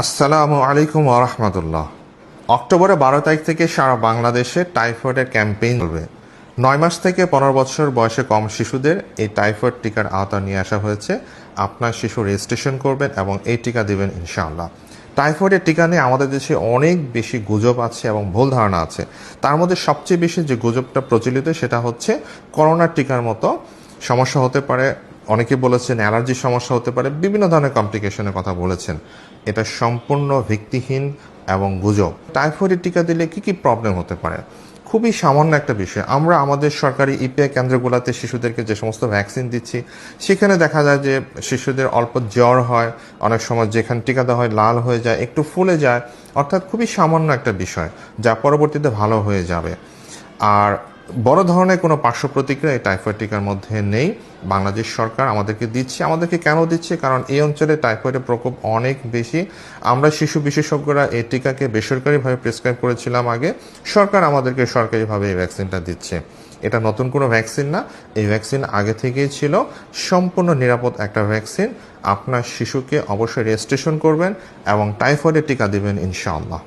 আসসালামু আলাইকুম ওরহমতুল্লাহ অক্টোবরের বারো তারিখ থেকে সারা বাংলাদেশে টাইফয়েডের ক্যাম্পেইন চলবে। নয় মাস থেকে পনেরো বছর বয়সে কম শিশুদের এই টাইফয়েড টিকার আওতা নিয়ে আসা হয়েছে। আপনার শিশু রেজিস্ট্রেশন করবেন এবং এই টিকা দিবেন ইনশাআল্লাহ। টাইফয়েডের টিকা নিয়ে আমাদের দেশে অনেক বেশি গুজব আছে এবং ভুল ধারণা আছে। তার মধ্যে সবচেয়ে বেশি যে গুজবটা প্রচলিত সেটা হচ্ছে করোনার টিকার মতো সমস্যা হতে পারে অনেকে বলেছেন অ্যালার্জির সমস্যা হতে পারে, বিভিন্ন ধরনের কমপ্লিকেশনের কথা বলেছেন। এটা সম্পূর্ণ ভিত্তিহীন এবং গুজব। টাইফয়েডের টিকা দিলে কি কি প্রবলেম হতে পারে? খুবই সামান্য একটা বিষয়। আমরা আমাদের সরকারি ইপিআই কেন্দ্রগুলোতে শিশুদেরকে যে সমস্ত ভ্যাকসিন দিচ্ছি, সেখানে দেখা যায় যে শিশুদের অল্প জ্বর হয়, অনেক সময় যেখানে টিকা দেওয়া হয় লাল হয়ে যায়, একটু ফুলে যায়। অর্থাৎ খুবই সামান্য একটা বিষয়, যা পরবর্তীতে ভালো হয়ে যাবে। আর বড় ধরনের কোনো পার্শ্ব প্রতিক্রিয়া এই টাইফয়েড টিকার মধ্যে নেই। বাংলাদেশ সরকার আমাদেরকে দিচ্ছে। আমাদেরকে কেন দিচ্ছে? কারণ এই অঞ্চলে টাইফয়েডের প্রকোপ অনেক বেশি। আমরা শিশু বিশেষজ্ঞরা এই টিকাকে বেসরকারিভাবে প্রেসক্রাইব করেছিলাম আগে। সরকার আমাদেরকে সরকারিভাবে এই ভ্যাকসিনটা দিচ্ছে। এটা নতুন কোনো ভ্যাকসিন না। এই ভ্যাকসিন আগে থেকেই ছিল। সম্পূর্ণ নিরাপদ একটা ভ্যাকসিন। আপনার শিশুকে অবশ্যই রেজিস্ট্রেশন করবেন এবং টাইফয়েডের টিকা দিবেন ইনশাআল্লাহ।